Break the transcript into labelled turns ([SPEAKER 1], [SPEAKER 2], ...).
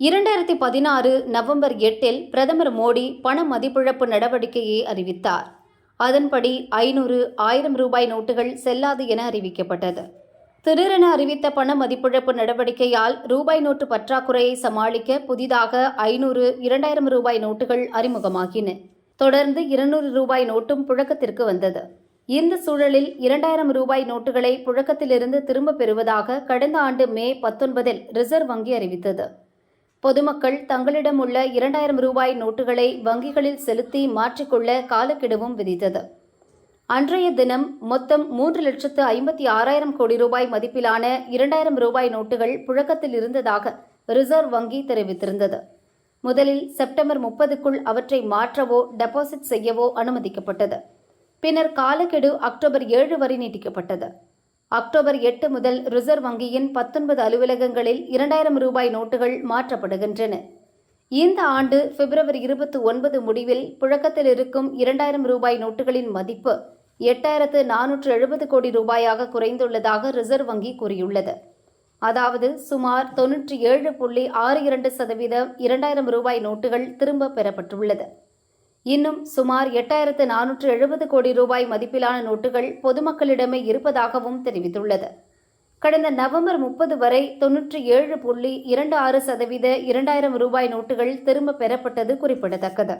[SPEAKER 1] இரண்டாயிரத்தி பதினாறு நவம்பர் எட்டில் பிரதமர் மோடி பண மதிப்பிழப்பு நடவடிக்கையை அறிவித்தார். அதன்படி ஐநூறு ஆயிரம் ரூபாய் நோட்டுகள் செல்லாது என அறிவிக்கப்பட்டது. திடீரென அறிவித்த பண மதிப்பிழப்பு நடவடிக்கையால் ரூபாய் நோட்டு பற்றாக்குறையை சமாளிக்க புதிதாக ஐநூறு இரண்டாயிரம் ரூபாய் நோட்டுகள் அறிமுகமாகின. தொடர்ந்து இருநூறு ரூபாய் நோட்டும் புழக்கத்திற்கு வந்தது. இந்த சூழலில் இரண்டாயிரம் ரூபாய் நோட்டுகளை புழக்கத்திலிருந்து திரும்பப் பெறுவதாக கடந்த ஆண்டு மே பத்தொன்பதில் ரிசர்வ் வங்கி அறிவித்தது. பொதுமக்கள் தங்களிடம் உள்ள இரண்டாயிரம் ரூபாய் நோட்டுகளை வங்கிகளில் செலுத்தி மாற்றிக்கொள்ள காலக்கெடுவும் விதித்தது. அன்றைய தினம் மொத்தம் மூன்று லட்சத்து ஐம்பத்தி ஆறாயிரம் கோடி ரூபாய் மதிப்பிலான இரண்டாயிரம் ரூபாய் நோட்டுகள் புழக்கத்தில் இருந்ததாக ரிசர்வ் வங்கி தெரிவித்திருந்தது. முதலில் செப்டம்பர் முப்பதுக்குள் அவற்றை மாற்றவோ டெபாசிட் செய்யவோ அனுமதிக்கப்பட்டது. பின்னர் காலக்கெடு அக்டோபர் ஏழு வரை நீட்டிக்கப்பட்டது. அக்டோபர் எட்டு முதல் ரிசர்வ் வங்கியின் பத்தொன்பது அலுவலகங்களில் இரண்டாயிரம் ரூபாய் நோட்டுகள் மாற்றப்படுகின்றன. இந்த ஆண்டு பிப்ரவரி இருபத்தி ஒன்பது முடிவில் புழக்கத்தில் இருக்கும் இரண்டாயிரம் ரூபாய் நோட்டுகளின் மதிப்பு எட்டாயிரத்து நானூற்று எழுபது கோடி ரூபாயாக குறைந்துள்ளதாக ரிசர்வ் வங்கி கூறியுள்ளது. அதாவது சுமார் தொன்னூற்றி ஏழு புள்ளி ஆறு இரண்டு சதவீதம் இரண்டாயிரம் ரூபாய் நோட்டுகள் திரும்ப பெறப்பட்டுள்ளது. இன்னும் சுமார் எட்டாயிரத்து நானூற்று எழுபது கோடி ரூபாய் மதிப்பிலான நோட்டுகள் பொதுமக்களிடமே இருப்பதாகவும் தெரிவித்துள்ளது. கடந்த நவம்பர் முப்பது வரை தொன்னூற்றி ஏழு புள்ளி இரண்டு ஆறு சதவீத இரண்டாயிரம் ரூபாய் நோட்டுகள் திரும்ப பெறப்பட்டது குறிப்பிடத்தக்கது.